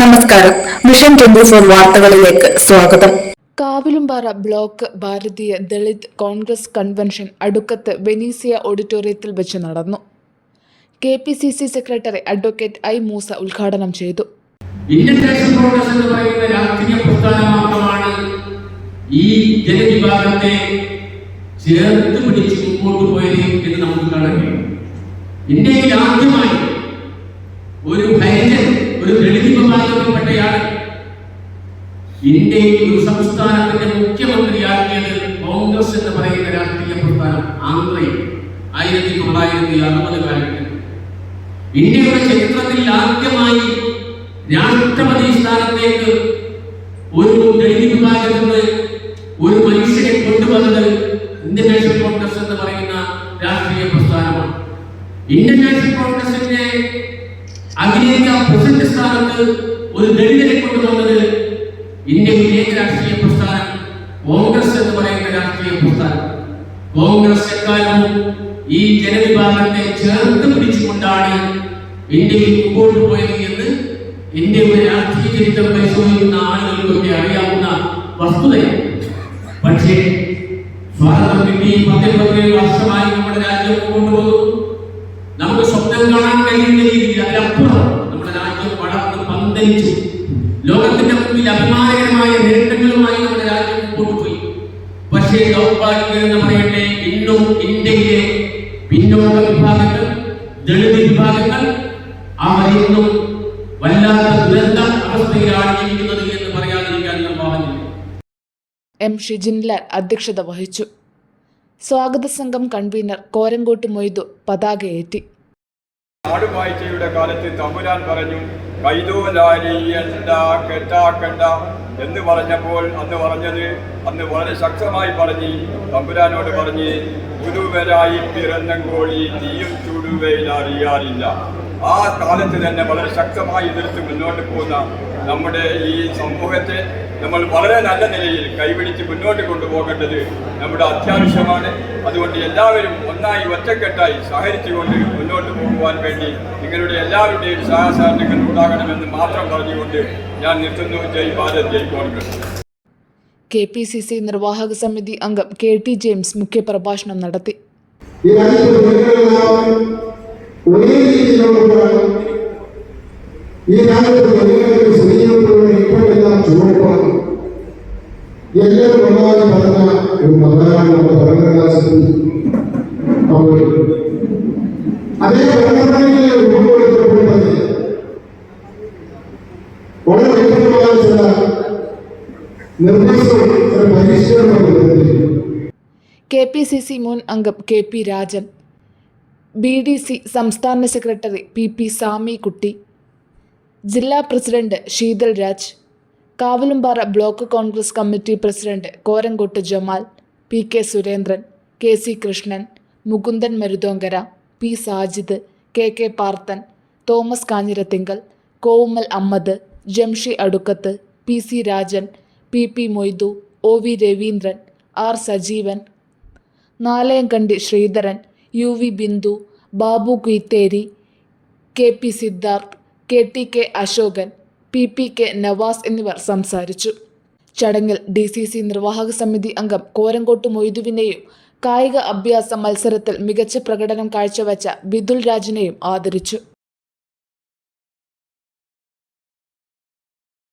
നമസ്കാരം. Mission twenty four വാർത്തകളിലേക്ക് സ്വാഗതം. Kavilumpara block Bharatiya Dalit Congress convention Adukkath Venezia ഓഡിറ്റോറിയത്തിൽ വെച്ച് നടന്നു. K P C C secretary advocate I Moosa ഉദ്ഘാടനം ചെയ്തു. ഇന്ത്യൻ നാഷണൽ കോൺഗ്രസ് എന്ന് പറയുന്ന രാഷ്ട്രീയ പ്രസ്ഥാനം മാത്രമാണ് ഈ ജനവിഭാഗത്തെ ചേർത്ത് പിടിച്ച് മുമ്പോട്ട് പോയത് എന്ന് നമുക്ക് കാണാൻ കഴിയും. ഇന്ത്യയിൽ ആദ്യമായി ഒരു ഭയങ്കര വിഭാഗത്തിൽപ്പെട്ടയാൾ ഇന്ത്യയിൽ ഒരു സംസ്ഥാനത്തിന്റെ മുഖ്യമന്ത്രിയാക്കിയത് കോൺഗ്രസ് എന്ന് പറയുന്ന രാഷ്ട്രീയ പ്രസ്ഥാനം ആന്ധ്രയിൽ ആയിരത്തി തൊള്ളായിരത്തി അറുപത് കാലത്ത് ഇന്ത്യയുടെ ചരിത്രത്തിൽ ആദ്യമായി രാഷ്ട്രപതി സ്ഥാനത്തേക്ക് ഒരു ദളിത് വിഭാഗത്തിൽ നിന്ന് ഒരു മനുഷ്യനെ കൊണ്ടുവന്നത് ഇന്ത്യൻ നാഷണൽ കോൺഗ്രസ് എന്ന് പറയുന്ന രാഷ്ട്രീയ പ്രസ്ഥാനമാണ്. ഇന്ത്യൻ നാഷണൽ കോൺഗ്രസിന്റെ അഖിലേന്ത്യാ പ്രസിഡന്റ് സ്ഥാനത്ത് ഒരു ദളിതനെ കൊണ്ടുവന്നത് ഇന്ത്യയിലെ ഏക രാഷ്ട്രീയ പ്രസ്ഥാനം കോൺഗ്രസ് എന്ന് പറയുന്ന രാഷ്ട്രീയ പ്രസ്ഥാനം. കോൺഗ്രസ് എക്കാലവും ഈ ജനവിഭാഗത്തെ ചേർത്ത് പിടിച്ചുകൊണ്ടാണ് ഇന്ത്യയിൽ മുമ്പോട്ട് പോയത് എന്ന് ഇന്ത്യയുടെ രാഷ്ട്രീയ ചരിത്രം പരിശോധിക്കുന്ന ആളുകൾക്കൊക്കെ അറിയാവുന്ന വസ്തുതയാണ്. പക്ഷേ സ്വാതന്ത്ര്യം കിട്ടി പത്തൊൻപത്തിയേഴ് വർഷമായി നമ്മുടെ രാജ്യം മുമ്പോട്ട് നമുക്ക് സ്വപ്നം കാണാൻ കഴിയുന്ന വളർന്ന് പന്തലിച്ചു. ലോകത്തിന്റെ മുമ്പിൽ അഭിമാനകരമായ നേട്ടങ്ങളുമായി നമ്മുടെ രാജ്യം മുമ്പോട്ട് പോയി. പക്ഷേ ദൗർഭാഗ്യം എന്ന് പറയട്ടെ ഇന്നും ഇന്ത്യയിലെ പിന്നോക്ക വിഭാഗങ്ങൾ ദളിത് വിഭാഗങ്ങൾ അവർ ഇന്നും വല്ലാത്ത ദുരന്ത അവസ്ഥയിലാണ് ജീവിക്കുന്നത് എന്ന് പറയാതിരിക്കാൻ നിർവാഹമില്ല എം ഷിജിൻലാൽ അധ്യക്ഷത വഹിച്ചു. സ്വാഗത സംഘം കൺവീനർ കോരങ്കോട്ട് മൊയ്തു പതാകയേറ്റി നാടുവാഴ്ചയുടെ കാലത്ത് തമ്പുരാൻ പറഞ്ഞു കെട്ടാക്കണ്ട എന്ന് പറഞ്ഞപ്പോൾ അന്ന് പറഞ്ഞത് അന്ന് വളരെ ശക്തമായി പറഞ്ഞ് തമ്പുരാനോട് പറഞ്ഞ് പുതുവരായി പിറന്നങ്കോളി തീയും ചൂടുവയിൽ അറിയാറില്ല ആ കാലത്ത് തന്നെ വളരെ ശക്തമായി എതിർത്ത് മുന്നോട്ട് പോകുന്ന നമ്മുടെ ഈ സമൂഹത്തെ നമ്മൾ വളരെ നല്ല നിലയിൽ കൈപിടിച്ച് മുന്നോട്ട് കൊണ്ടുപോകേണ്ടത് നമ്മുടെ അത്യാവശ്യമാണ്. അതുകൊണ്ട് എല്ലാവരും ഒന്നായി ഒറ്റക്കെട്ടായി സഹകരിച്ചുകൊണ്ട് മുന്നോട്ട് പോകുവാൻ വേണ്ടി നിങ്ങളുടെ എല്ലാവരുടെയും സഹസാരണങ്ങൾ ഉണ്ടാകണമെന്ന് മാത്രം പറഞ്ഞുകൊണ്ട് ഞാൻ നിർത്തുന്നു. Jai Bharat Jai Congress. K P C C നിർവാഹക സമിതി അംഗം കെ ടി ജെയിംസ് മുഖ്യപ്രഭാഷണം നടത്തി. ഒരേ രീതിയിലുള്ളവരാണ് ഈ രാജ്യത്ത് ജനങ്ങൾക്ക് സ്ത്രീകൾക്കുള്ള ഇപ്പോഴെല്ലാം ചുവപ്പാണ് എല്ലാവരും ഒന്നാമത് പറഞ്ഞ ഒരു മതമാണ് നമ്മുടെ ഭരണഘടനാ സമിതി. അതേ ഭരണഘടനയെ രൂപപ്പെടുത്തപ്പോൾ തന്നെ വളരെ വ്യക്തമായ ചില നിർദ്ദേശവും ചില പരിഷ്കരണവും കെ പി സി സി മുൻ അംഗം K P Rajan B D C സംസ്ഥാന secretary P P Sami Kutty ജില്ലാ president Sheetal Raj Kavalumpara block Congress committee president Korangot Jamal P K Surendran K C Krishnan Mukundan Maruthonkara P Sajid K K Parthan Thomas Kanjirathingal Kovummal Ammad Jamshi Adukkath P C Rajan P P Moidu O V Raveendran R Sajeevan Nalayamkandi Sreedharan U V Bindu Babu Kuitheri K P Siddharth K T K Ashokan P P K Nawas എന്നിവർ സംസാരിച്ചു. ചടങ്ങിൽ D C C നിർവാഹക സമിതി അംഗം കോരങ്കോട്ട് മൊയ്തുവിനെയും കായിക അഭ്യാസ മത്സരത്തിൽ മികച്ച പ്രകടനം കാഴ്ചവെച്ച ബിദുൽ രാജിനെയും ആദരിച്ചു.